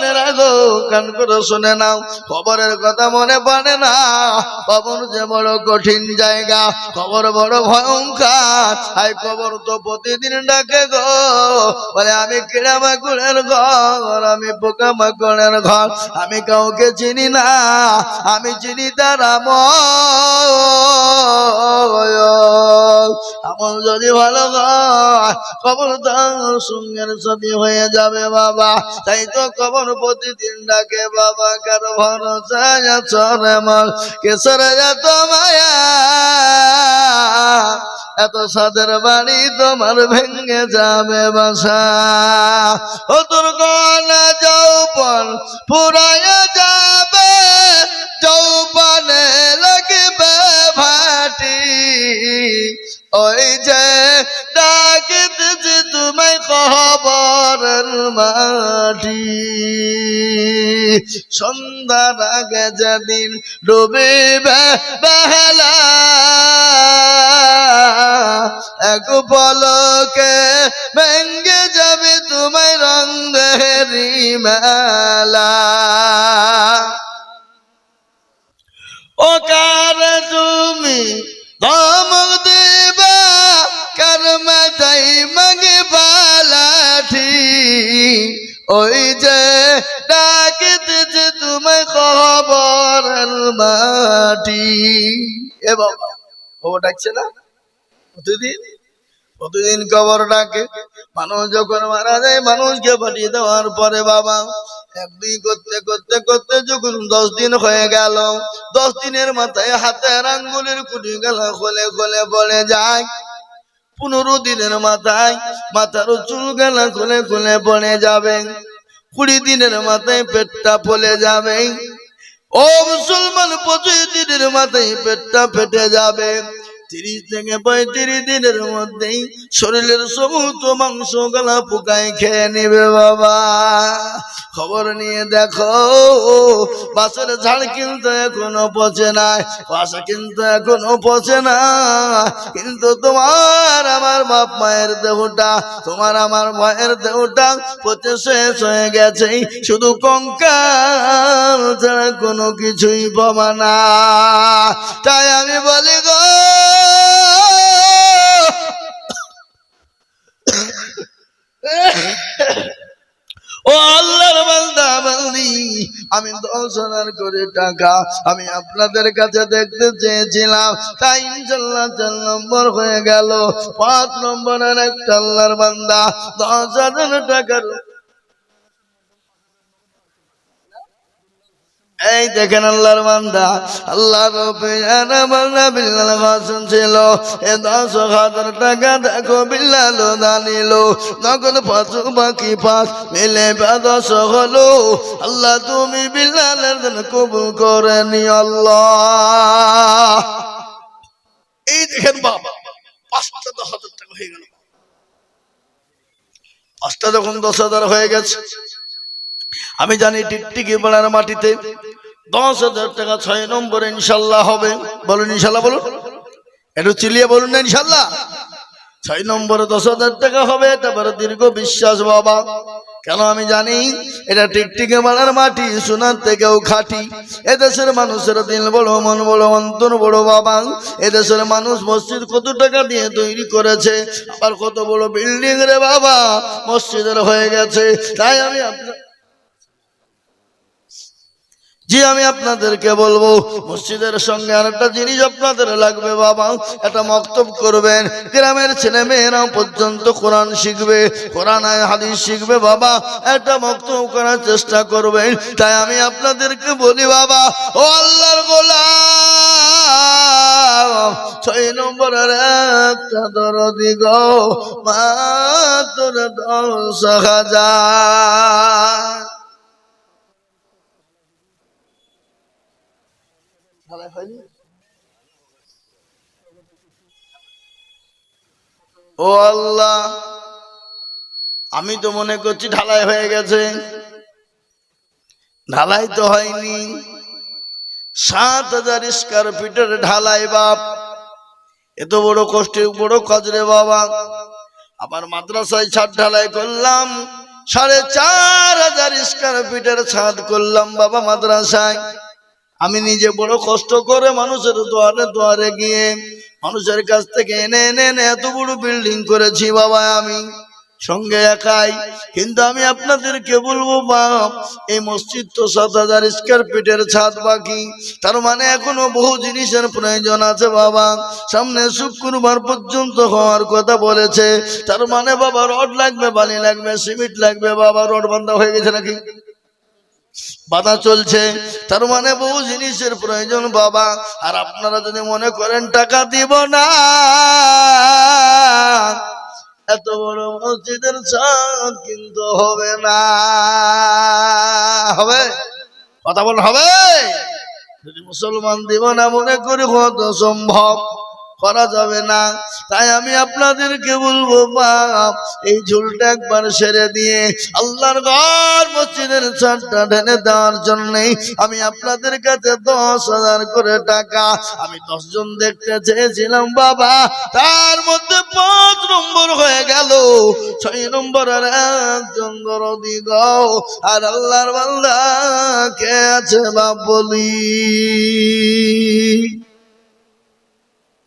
মানে রাখো, কান করে শুনে নাও, খবরের কথা মনে পড়ে না। খবর যে বড় কঠিন জায়গা, খবর বড় ভয়ঙ্কর। আই খবর তো প্রতিদিন ডাকে গো। বলে, আমি কিড়া মাকুড়ের ঘর, আমি পোকা মাকড়ের ঘর, আমি কাউকে চিনি না, আমি চিনি তার আমল। যদি ভালো হয় খবর তার সঙ্গের সাথে হয়ে যাবে বাবা। তাই তো খবর প্রতিদিন ডাকে, বাবা, কার ভরসা চরে মন? কেসরে এত মায়া, এত সাদের বাড়ি তোমার ভেঙে যাবে বাসা। ও তোর গলা যৌবন ফুরাইয়া যাবে, যৌবনে লাগবে ভাটি। ওই যে ডাকিতেছে তোমায় খবরের মাটি। সন্ধ্যার আগে যেদিন ডুবিবে বেলা এক পলকে ভেঙ্গে যাবে তোমায় রঙ্গেরি মেলা। ও কার তুমি ধমক মাথাই মাগে বালাঠি। ওই যে ডাকিতেছে তোমায় খবরের মাটি। এ বাবা, খবর ডাকছে না? প্রতিদিন? প্রতিদিন খবর ডাকে। মানুষ যখন মারা যায়, মানুষকে পাঠিয়ে দেওয়ার পরে বাবা, একদিন করতে করতে করতে যখন দশ দিন হয়ে গেল, দশ দিনের মাথায় হাতের আঙ্গুলের কুটি গেল খোলে খোলে বলে যায় পনেরো দিনের মাথায় মাথার চুল গেলা খুলে খুলে পড়ে যাবে। কুড়ি দিনের মাথায় পেটটা পলে যাবে। ও মুসলমান পঁচিশ দিনের মাথায় পেটটা ফেটে যাবে। তিরিশ থেকে পঁয়ত্রিশ দিনের মধ্যেই শরীরের সমস্ত মাংস গলা পোকায় খেয়ে নেবে বাবা। খবর নিয়ে দেখো, বাসের ঝাড় কিন্তু এখনও পচে নাই, বাসা কিন্তু এখনও পচে না। কিন্তু তোমার আমার বাপ মায়ের দেহটা, তোমার আমার মায়ের দেহটা পচে শেষ হয়ে গেছে, শুধু কঙ্কাল ছাড়া কোনো কিছুই পাবা না। তাই আমি বলি গো ও আল্লাহর বান্দা বান্দি আমি দশ হাজার করে টাকা, আমি আপনাদের কাছে দেখতে চেয়েছিলাম। তাই ইনশাল্লাহ চার নম্বর হয়ে গেল। পাঁচ নম্বরের একটা আল্লাহর বান্দা, দশ হাজার টাকার এই দেখেন আল্লাহর বান্দা, আল্লাহর বিল্লাল হাসান ছিল। এ দশ হাজার টাকা দেখো বিল্লাল দানিল। নগদ পাঁচ বাকি পাঁচ মিলে দশ হলো। আল্লাহ তুমি বিল্লালের কবুল করে নি আল্লাহ। এই দেখেন বাবা, পাঁচটা দশ হাজার টাকা হয়ে গেল। পাঁচটা যখন দশ হাজার হয়ে গেছে আমি জানি টিকটিকি পাড়ার মাটিতে দশ হাজার টাকা ছয় নম্বরে ইনশাল্লাহ হবে। বলুন ইনশাল্লাহ, বলুন। একটু চিলিয়ে বলুন না ইনশাল্লাহ। ছয় নম্বরে দশ হাজার টাকা হবে, তারপরে দীর্ঘ বিশ্বাস, বাবা। কেন আমি জানি? এটা টিকটিকে মালার মাটি, সোনার থেকেও খাটি। এদেশের মানুষের দিল বড়, মন বড়, অন্তর বড়, বাবা। এদেশের মানুষ মসজিদ কত টাকা দিয়ে তৈরি করেছে? আবার কত বড় বিল্ডিং রে, বাবা। মসজিদের হয়ে গেছে। তাই আমি আপনার জি, আমি আপনাদেরকে বলব, মসজিদের সঙ্গে আর একটা জিনিস আপনাদের লাগবে, বাবা। একটা মক্তব করবেন। গ্রামের ছেলে মেয়েরা পর্যন্ত কোরআন শিখবে, কোরআন হাদিস শিখবে, বাবা। একটা মক্তব করার চেষ্টা করবেন। তাই আমি আপনাদেরকে বলি, বাবা, ও আল্লাহর ছয় নম্বরের একটা দরদি গো, মাত্র দশ হাজার। ঢালাই হয়নি ও আল্লাহ, আমি তো মনে করছি ঢালাই হয়ে গেছে। ঢালাই তো হয়নি। সাত হাজার স্কোয়ার ফিটের ঢালাই বাপ। এত বড় কষ্টের বড় কাজ রে বাবা। আমার মাদ্রাসায় ছাদ ঢালাই করলাম, সাড়ে চার হাজার স্কোয়ার ফিটের ছাদ করলাম বাবা মাদ্রাসায়। আমি নিজে বড় কষ্ট করে মানুষের দুয়ারে দুয়ারে গিয়ে মানুষের কাছ থেকে এনে এনে এনে এত বড় বিল্ডিং করেছি বাবা আমি। সঙ্গে একাই। কিন্তু আমি আপনাদেরকে বলব, বাপ, এই মসজিদ তো সাত হাজার স্কোয়ার ফিটের ছাদ বাকি। তার মানে এখনও বহু জিনিসের প্রয়োজন আছে বাবা। সামনে শুক্রবার পর্যন্ত হওয়ার কথা বলেছে। তার মানে বাবা রড লাগবে, বালি লাগবে, সিমেন্ট লাগবে, বাবা রড বান্ধা হয়ে গেছে নাকি? বাধা চলছে। তার মানে বহু জিনিসের প্রয়োজন বাবা। আর আপনারা যদি মনে করেন টাকা দিব না, এত বড় মসজিদের ছাদ কিন্তু হবে না। হবে? কথা বল, হবে? যদি মুসলমান দিব না, মনে করি কত সম্ভব। করা যাবে না। তাই আমি আপনাদেরকে বলব বাপ এই ঝুলটা একবার সেরে দিয়ে আল্লাহর ঘর মসজিদের ছাদটা ঢেলে দেওয়ার জন্যই আমি আপনাদের কাছে দশ হাজার করে টাকা, আমি দশজন দেখতে চেয়েছিলাম, বাবা। তার মধ্যে পাঁচ নম্বর হয়ে গেল, ছয় নম্বর আর একজন দরদি গাও। আর আল্লাহর বান্দা কে আছে, বাপ বলি?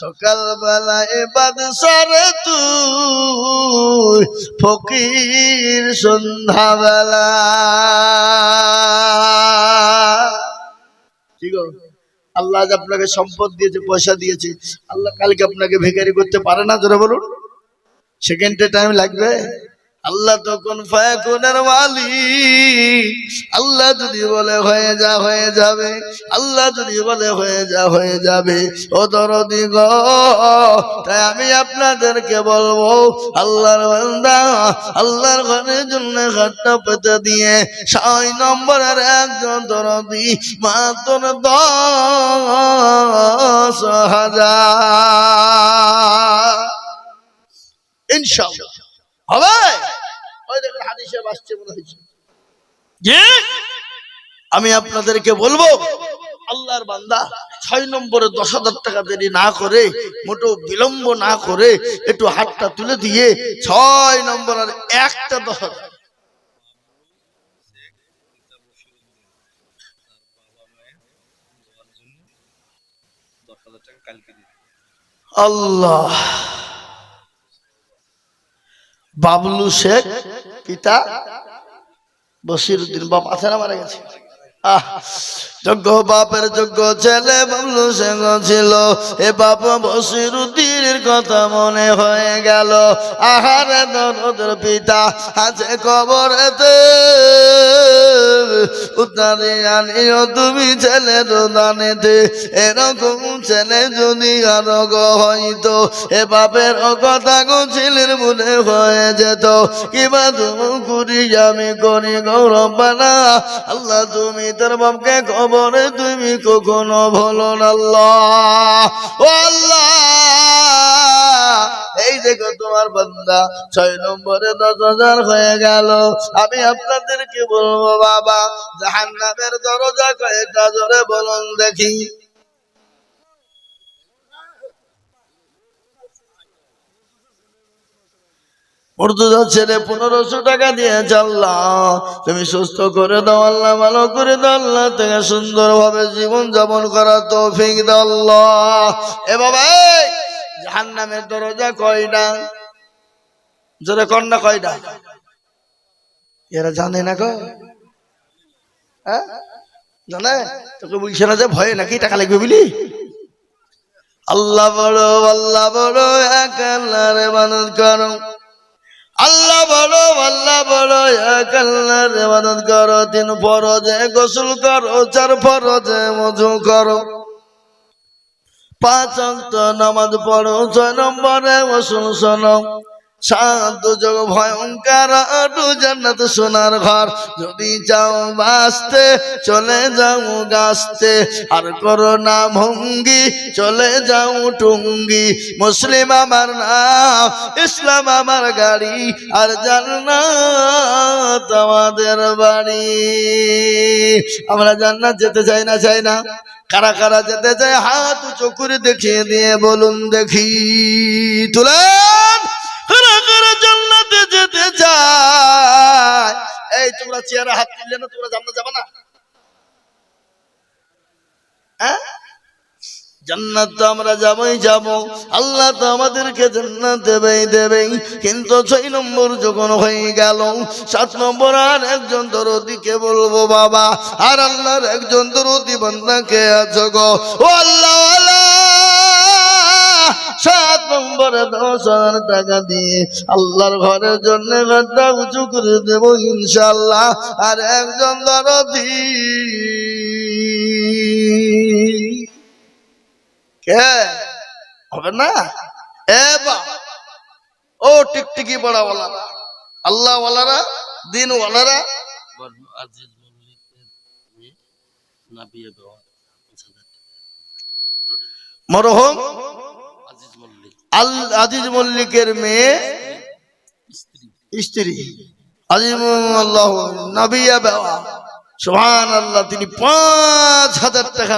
সকালবেলা এবাদ সারে তুই ফকির সন্ধ্যাবেলা। ঠিক? আল্লাহ আজ আপনাকে সম্পদ দিয়েছে, পয়সা দিয়েছে, আল্লাহ কালকে আপনাকে ভেখারি করতে পারে না ধরে বলুন। সেকেন্ডে টাইম লাগবে। আল্লাহ তখন ফায়াকুনের মালিক, আল্লাহ যদি বলে হয়ে যা, হয়ে যাবে। আল্লাহ যদি বলে হয়ে যা, হয়ে যাবে। ও দরদি গো, তাই আমি আপনাদেরকে বলব, আল্লাহর বান্দা, আল্লাহর ঘরের জন্য ঘাটটা পেতে দিয়ে, ছয় নম্বরের একজন দরদি মাত্র দশ হাজার। ইনশাআল্লাহ হবে? দেখুন মনে হয়েছে। যে আমি আপনাদেরকে বলব আল্লাহর বান্দা ছয় নম্বরে দশ হাজার টাকা দেরি না করে মোটো বিলম্ব না করে একটু হাতটা তুলে দিয়ে ছয় নম্বর আর একটা দশ হাজার। আল্লাহ। বাবলু শেখ পিতা বসির উদ্দিন বাপ আছে না মারা গেছে? আহ যোগ্য বাপের যোগ্য ছেলে বাবলু শেখ ছিল। এ বাপ বসির উদ্দিনের কথা মনে হয়ে গেল। আহারে দরদের পিতা আছে কবরেতে উত্তারি আনিও তুমি ছেলে দানেতে। এরকম ছেলে যদি আরও হইতো, এ বাপের কথা গো ছেলের মনে হয়ে যেত। কিবা তুমি করি আমি করি গৌরব না আল্লাহ তুমি তোর বাপকে খবরে তুমি কখনো ভুলো না আল্লাহ। ও আল্লাহ এই দেখো তোমার বান্দা, ছয় নম্বরে দশ হাজার হয়ে গেল। আমি আপনাদেরকে বলব বাবা? জাহান নামের দরজা কয়েকটা জোরে বলুন দেখি। মুর্তুজা ছেলে পনেরোশো টাকা দিয়ে আল্লাহ তুমি সুস্থ করে দাও, আল্লাহ ভালো করে দাও, আল্লাহ সুন্দর ভাবে জীবন যাপন করা তৌফিক দাও আল্লাহ। এ বাবা জাহান নামের দরজা কয়টা জোরে কন্যা কয়টা এরা জানে না গো। হ্যাঁ? জানে? তোকে বলছে না যে ভয়ে নাকি টাকা লাগবে বুঝলি আল্লাহ বড় আল্লাহ বড়, এক আল্লাহর মানত করো। আল্লাহ বড় আল্লাহ বড়, এক আল্লাহর ইবাদত করো। তিন ফরজে গোসল করো, চার ফরজে মজু করো। পাঁচ অক্ত নামাজ পড়ো ছয় নম্বরে গোসল শোনো। সাত যোগ ভয়ঙ্কর জান্নাত সোনার ঘর। যদি যাও বাঁচতে, চলে যাও গাছতে। আর করো না ভঙ্গি, চলে যাও টুঙ্গি। মুসলিম আমার নাম, ইসলাম আমার গাড়ি, আর জান্নাত আমাদের বাড়ি। আমরা জান্নাত যেতে চাই না চাই না। কারা কারা যেতে চায়, হাত উঁচু করে দেখিয়ে দিয়ে বলুন দেখি। তুলেন হ্যাঁ? আল্লাহ তো আমাদেরকে জান্নাত কিন্তু ছয় নম্বর যখন হয়ে গেল, সাত নম্বর আর একজন দরদিকে বলব, বাবা, আর আল্লাহর একজন দরদি বান্দাকে আছো গো। ও আল্লাহ নম্বরে দশ হাজার টাকা দিয়ে আল্লাহর ঘরের জন্য ঘরটা উঁচু করে দেব ইনশাল্লাহ আর একজন কে? হবে না? এ বা ও টিকটিকি বড়া ওয়ালারা আল্লাহ ওয়ালারা দিন টাকা মরহম। আল আজিজ মল্লিকের মেয়ে স্ত্রী। আজিজ আল্লাহ নাবিয়া বেওয়া সোহান আল্লাহ তিনি পাঁচ হাজার টাকা